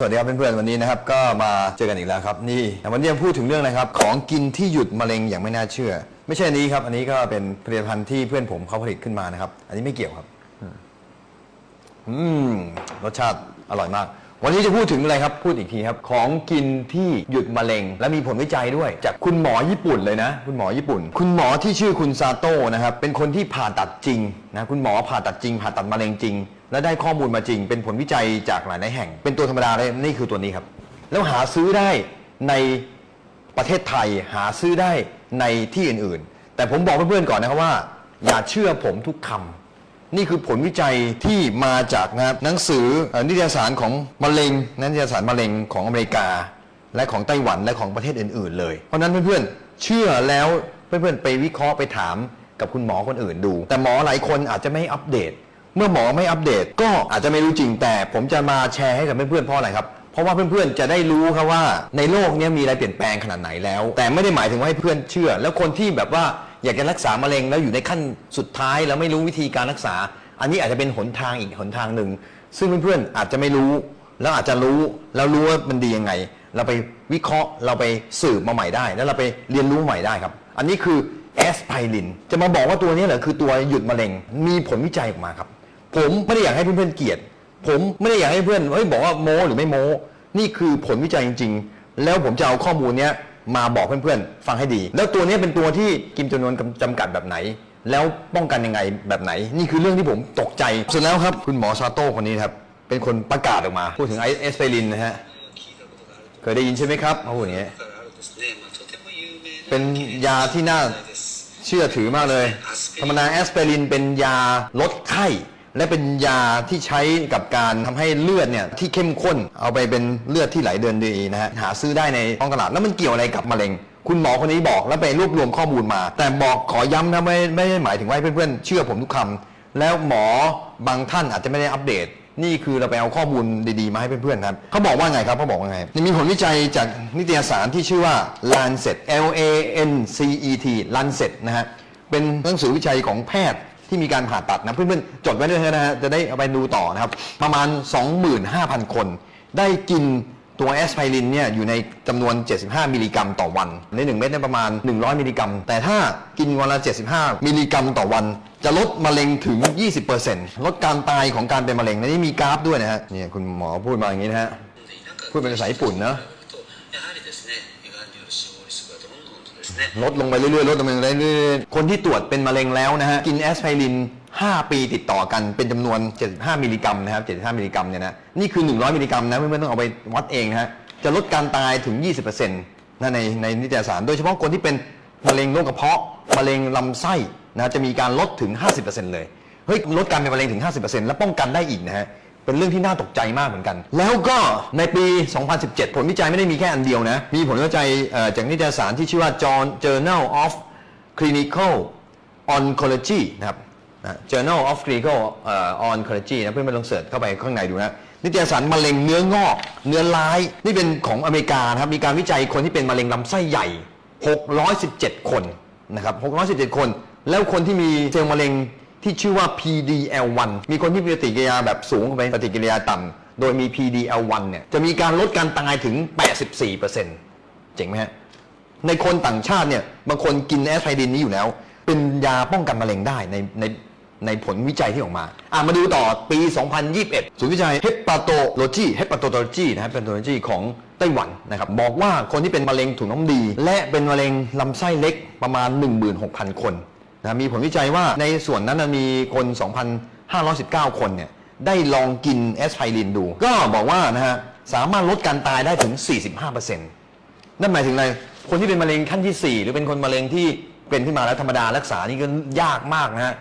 สวัสดีครับเพื่อนๆวันนี้นะครับก็มาเจอกันอีกแล้วครับนี่วันนี้พูดถึงเรื่องนะครับของกินที่หยุดมะเร็งอย่างไม่น่าเชื่อ ไม่ใช่อันนี้ครับ อันนี้ก็เป็นผลิตภัณฑ์ที่เพื่อนผมเขาผลิตขึ้นมานะครับ อันนี้ไม่เกี่ยวครับ อืมรสชาติอร่อยมาก วันนี้จะพูดถึงอะไรครับ พูดอีกทีครับ ของกินที่หยุดมะเร็ง และมีผลวิจัยด้วย จากคุณหมอญี่ปุ่นเลยนะ คุณหมอญี่ปุ่น คุณหมอที่ชื่อคุณซาโต้นะครับ เป็นคนที่ผ่าตัดจริงนะ คุณหมอผ่าตัดจริง ผ่าตัดมะเร็งจริง และได้ข้อมูลมาจริง เป็นผลวิจัยจากหลายๆแห่ง เป็นตัวธรรมดาเลย นี่คือตัวนี้ครับ แล้วหาซื้อได้ในประเทศไทย หาซื้อได้ในที่อื่น ๆ แต่ผมบอกเพื่อนๆก่อนนะครับว่า อย่าเชื่อผมทุกคำ นี่คือผลวิจัยที่มาจากนะครับหนังสือเอ่อนิตยสารของมะเร็งนิตยสารมะเร็งของอเมริกา และของไต้หวันและของประเทศอื่น ๆ เลย เพราะฉะนั้นเพื่อนๆ เชื่อแล้วเพื่อนๆ ไปวิเคราะห์ไปถามกับคุณหมอคนอื่นดู แต่หมอหลายคนอาจจะไม่อัปเดต เมื่อหมอไม่อัปเดต ก็อาจจะไม่รู้จริง แต่ผมจะมาแชร์ให้กับเพื่อนๆเพราะอะไรครับ เพราะว่าเพื่อนๆ จะได้รู้ครับว่าในโลกเนี้มีอะไรเปลี่ยนแปลงขนาดไหนแล้ว แต่ไม่ได้หมายถึงว่าให้เพื่อนเชื่อ แล้วคนที่แบบว่า อยากจะรักษามะเร็งแล้วอยู่ในขั้นสุดท้ายแล้วไม่รู้วิธีการรักษา อันนี้อาจจะเป็นหนทางอีกหนทางหนึ่ง ซึ่งเพื่อนๆอาจจะไม่รู้แล้วอาจจะรู้แล้วรู้ว่ามันดียังไง เราไปวิเคราะห์เราไปสืบมาใหม่ได้ แล้วเราไปเรียนรู้ใหม่ได้ครับ อันนี้คือแอสไพรินจะมาบอกว่าตัวนี้เหรอคือตัวหยุดมะเร็งมีผลวิจัยออกมาครับ ผมไม่ได้อยากให้เพื่อนๆเกลียดผมไม่ได้อยากให้เพื่อนเฮ้ยบอกว่าโมหรือไม่โมนี่คือผลวิจัยจริง ๆ แล้วผมจะเอาข้อมูลเนี้ย มาบอกเพื่อนๆ ฟังให้ดี แล้วตัวนี้เป็นตัวที่กินจำนวนจำกัดแบบไหน แล้วป้องกันยังไงแบบไหน นี่คือเรื่องที่ผมตกใจเสร็จแล้วครับคุณหมอซาโต้คนนี้ครับเป็นคนประกาศออกมา พูดถึงไอเอสไพรินนะฮะเคยได้ยินใช่ไหมครับเขาพูดอย่างนี้ยเป็นยาที่น่าเชื่อถือมากเลยธรรมดาแอสไพรินเป็นยาลดไข้ และเป็นยาที่ใช้กับการทำให้เลือดเนี่ยที่เข้มข้น เอาไปเป็นเลือดที่ไหลเดินดีนะฮะหาซื้อได้ในท้องตลาดแล้วมันเกี่ยวอะไรกับมะเร็งคุณหมอคนนี้บอกแล้วไปรวบรวมข้อมูลมา แต่บอกขอย้ำนะไม่ไม่ได้หมายถึงว่าเพื่อนๆเชื่อผมทุกคำแล้วหมอบางท่านอาจจะไม่ได้อัปเดต นี่คือเราไปเอาข้อมูลดีๆมาให้เพื่อนๆครับเขาบอกว่าไงครับเขาบอกว่าไงมีผลวิจัยจากนิตยสารที่ชื่อว่า Lancet L A N C E T Lancet นะฮะเป็นหนังสือวิจัยของแพทย์ ที่มีการผ่าตัดนะเพื่อนๆจดไว้ด้วยนะฮะจะได้เอาไปดูต่อนะครับ ประมาณ 25,000 คน ได้กินตัวแอสไพรินเนี่ยอยู่ในจำนวน 75 มิลลิกรัมต่อวัน ใน 1 เม็ดเนี่ยประมาณ 100 มิลลิกรัม แต่ถ้ากินวันละ 75 มิลลิกรัมต่อวัน จะลดมะเร็งถึง 20%ลดการตายของการเป็นมะเร็งในนี้มีกราฟด้วยนะฮะเนี่ยคุณหมอพูดมาอย่างนี้นะฮะพูดเป็นภาษาญี่ปุ่นเนอะ ลดลงไปเรื่อยๆลดลงไปเรื่อยๆคนที่ตรวจเป็นมะเร็งแล้วนะฮะกินแอสไพริน 5 ปีติดต่อกันเป็นจำนวน 75 มิลลิกรัมนะครับ 75 มิลลิกรัมเนี่ยนะนี่คือ 100 มิลลิกรัมนะเพื่อนๆต้องเอาไปวัดเองนะฮะจะลดการตายถึง 20%นะในในนิตยสารโดยเฉพาะคนที่เป็นมะเร็งโรคกระเพาะมะเร็งลำไส้นะจะมีการลดถึง 50%เลยเฮ้ยลดการเป็นมะเร็งถึง 50%และป้องกันได้อีกนะฮะ เป็นเรื่องที่น่าตกใจมากเหมือนกัน แล้วก็ในปี 2017 ผลวิจัยไม่ได้มีแค่อันเดียวนะ มีผลวิจัยจากนิตยสารที่ชื่อว่า John Journal of Clinical Oncology นะครับ Journal of Clinical Oncology นะเพื่อนๆลองเสิร์ชเข้าไปข้างในดูนะนิตยสารมะเร็งเนื้องอก เนื้อร้าย นี่เป็นของอเมริกานะครับ มีการวิจัยคนที่เป็นมะเร็งลำไส้ใหญ่ 617 คนนะครับ 617 คน แล้วคนที่มีเซลล์มะเร็ง ที่ชื่อว่า PDL1 มีคนที่มีปฏิกิริยาแบบสูงไปปฏิกิริยาต่ำโดยมี PDL1 เนี่ยจะมีการลดการตายถึง 84%เจ๋งไหมฮะ ในคนต่างชาติเนี่ยบางคนกินแอสไพรินนี้อยู่แล้ว เป็นยาป้องกันมะเร็งได้ในในในผลวิจัยที่ออกมา อะมาดูต่อปี 2021 ศูนย์วิจัย Hepatology Hepatology นะครับ Hepatology ของไต้หวันนะครับ บอกว่าคนที่เป็นมะเร็งถุงน้ำดี และเป็นมะเร็งลำไส้เล็กประมาณ 16,000 คน นะมีผลวิจัยว่าในส่วนนั้นนะมีคน 2,519 คนเนี่ยได้ลองกินแอสไพรินดู ก็บอกว่านะฮะสามารถลดการตายได้ถึง 45%นั่นหมายถึงอะไร คนที่เป็นมะเร็งขั้นที่ 4 หรือเป็นคนมะเร็งที่เป็นขึ้นมาแล้วธรรมดารักษานี่ก็ยากมากนะฮะ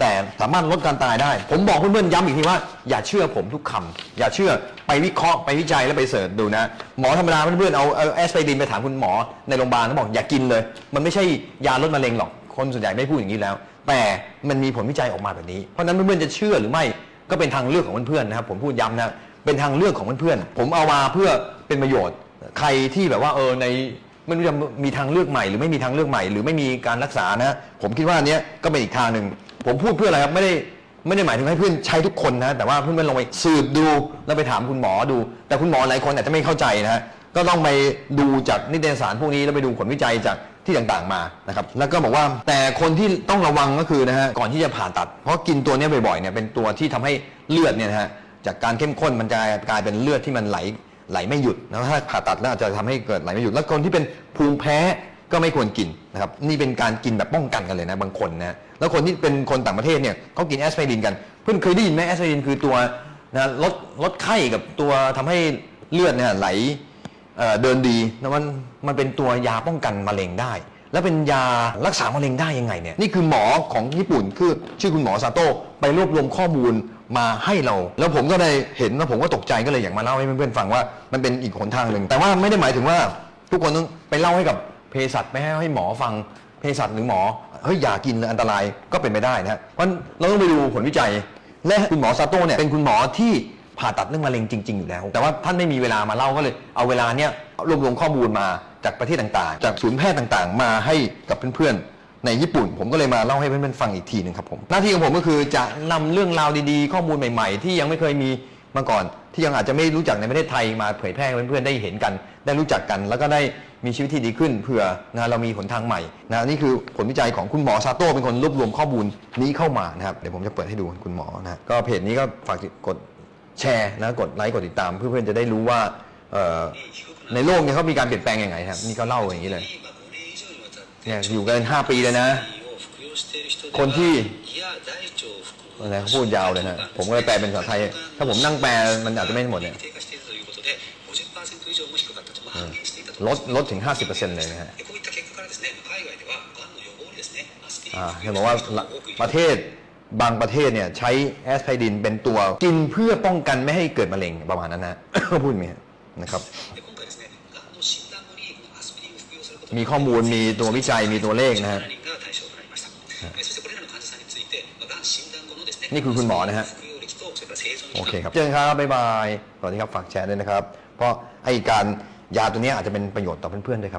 แต่สามารถลดการตายได้ ผมบอกเพื่อนๆย้ำอีกทีว่าอย่าเชื่อผมทุกคำอย่าเชื่อไปวิเคราะห์ไปวิจัยแล้วไปเสิร์ชดูนะ หมอธรรมดาเพื่อนๆเอาเอาแอสไพรินไปถามคุณหมอในโรงพยาบาลเขาบอกอย่ากินเลย มันไม่ใช่ยาลดมะเร็งหรอก คนส่วนใหญ่ไม่พูดอย่างนี้แล้ว แต่มันมีผลวิจัยออกมาแบบนี้ เพราะนั้นเพื่อนๆจะเชื่อหรือไม่ก็เป็นทางเลือกของเพื่อนๆนะครับ ผมพูดย้ำนะเป็นทางเลือกของเพื่อนๆผมเอามาเพื่อเป็นประโยชน์ ใครที่แบบว่าเออในไม่รู้จะมีทางเลือกใหม่ หรือไม่มีทางเลือกใหม่ หรือไม่มีการรักษานะ ผมคิดว่าอันเนี้ยก็เป็นอีกทางหนึ่งผมพูดเพื่ออะไรครับไม่ได้ไม่ได้หมายถึงให้เพื่อนใช้ทุกคนนะ แต่ว่าเพื่อนๆลองไปสืบดูแล้วไปถามคุณหมอดู แต่คุณหมอหลายคนอาจจะไม่เข้าใจนะก็ต้องไปดูจากนิตยสารพวกนี้แล้วไปดูผลวิจัยจาก ที่ต่างๆมานะครับแล้วก็บอกว่าแต่คนที่ต้องระวังก็คือนะฮะก่อนที่จะผ่าตัด เพราะกินตัวนี้บ่อยๆเนี่ยเป็นตัวที่ทำให้เลือดเนี่ยนะฮะจากการเข้มข้นมันจะกลายเป็นเลือดที่มันไหลไหลไม่หยุดนะถ้าผ่าตัดแล้วอาจจะทำให้เกิดไหลไม่หยุด แล้วคนที่เป็นภูมิแพ้ก็ไม่ควรกินนะครับนี่เป็นการกินแบบป้องกันกันเลยนะบางคนนะแล้วคนที่เป็นคนต่างประเทศเนี่ยเขากินแอสไพรินกัน เพื่อนเคยได้ยินไหมแอสไพรินคือตัวนะลดลดไข้กับตัวทำให้เลือดเนี่ยไหล เดินดีมันมันเป็นตัวยาป้องกันมะเร็งได้ แล้วเป็นยารักษามะเร็งได้ยังไงเนี่ยนี่คือหมอของญี่ปุ่นคือชื่อคุณหมอซาโต้ไปรวบรวมข้อมูลมาให้เรา แล้วผมก็ได้เห็นแล้วผมก็ตกใจก็เลยอยากมาเล่าให้เพื่อนๆฟังว่ามันเป็นอีกหนทางหนึ่งแต่ว่าไม่ได้หมายถึงว่าทุกคนต้องไปเล่าให้กับเภสัชไปให้ให้หมอฟังเภสัชหรือหมอเฮ้ยอย่ากินเลยอันตรายก็เป็นไปได้นะเพราะเราต้องไปดูผลวิจัย และคุณหมอซาโต้เนี่ยเป็นคุณหมอที่ ผ่าตัดเรื่องมะเร็งจริง ๆ อยู่แล้ว แต่ว่าท่านไม่มีเวลามาเล่าก็เลย เอาเวลาเนี้ยรวบรวมข้อมูลมาจากประเทศต่างๆ จากศูนย์แพทย์ต่างๆ มาให้กับเพื่อนๆ ในญี่ปุ่น ผมก็เลยมาเล่าให้เพื่อนๆฟังอีกทีหนึ่งครับผม หน้าที่ของผมก็คือจะนำเรื่องราวดีๆ ข้อมูลใหม่ๆ ที่ยังไม่เคยมีมาก่อน ที่ยังอาจจะไม่รู้จักในประเทศไทยมาเผยแพร่ให้เพื่อนๆ ได้เห็นกัน ได้รู้จักกัน แล้วก็ได้มีชีวิตที่ดีขึ้นเผื่อนะเรามีหนทางใหม่นะนี่คือผลวิจัยของคุณหมอซาโต้เป็นคนรวบรวมข้อมูลนี้เข้ามานะครับเดี๋ยวผมจะเปิดให้ดูคุณหมอนะก็เพจนี้ก็ฝากกด แชร์นะกดไลค์กดติดตาม เพื่อนๆจะได้รู้ว่าในโลกนี้เขามีการเปลี่ยนแปลงอย่างไรครับนี่เขาเล่าอย่างนี้เลยเนี่ยอยู่กันห้าปีเลยนะ คนที่อะไรเขาพูดยาวเลยนะผมก็เลยแปลเป็นภาษาไทย ถ้าผมนั่งแปลมันอาจจะไม่หมดเนี่ยลดลดถึง 50%เลยนะฮะอ่าเห็นบอกว่าประเทศ บางประเทศเนี่ยใช้แอสไพรินเป็นตัวกินเพื่อป้องกันไม่ให้เกิดมะเร็งประมาณนั้นนะ พูดไหมนะครับมีข้อมูลมีตัววิจัยมีตัวเลขนะฮะนี่คือคุณหมอนะฮะโอเคครับเจอครับบ๊ายบายสวัสดีครับฝากแชร์ด้วยนะครับ เพราะไอการยาตัวนี้อาจจะเป็นประโยชน์ต่อเพื่อนๆด้วยครับ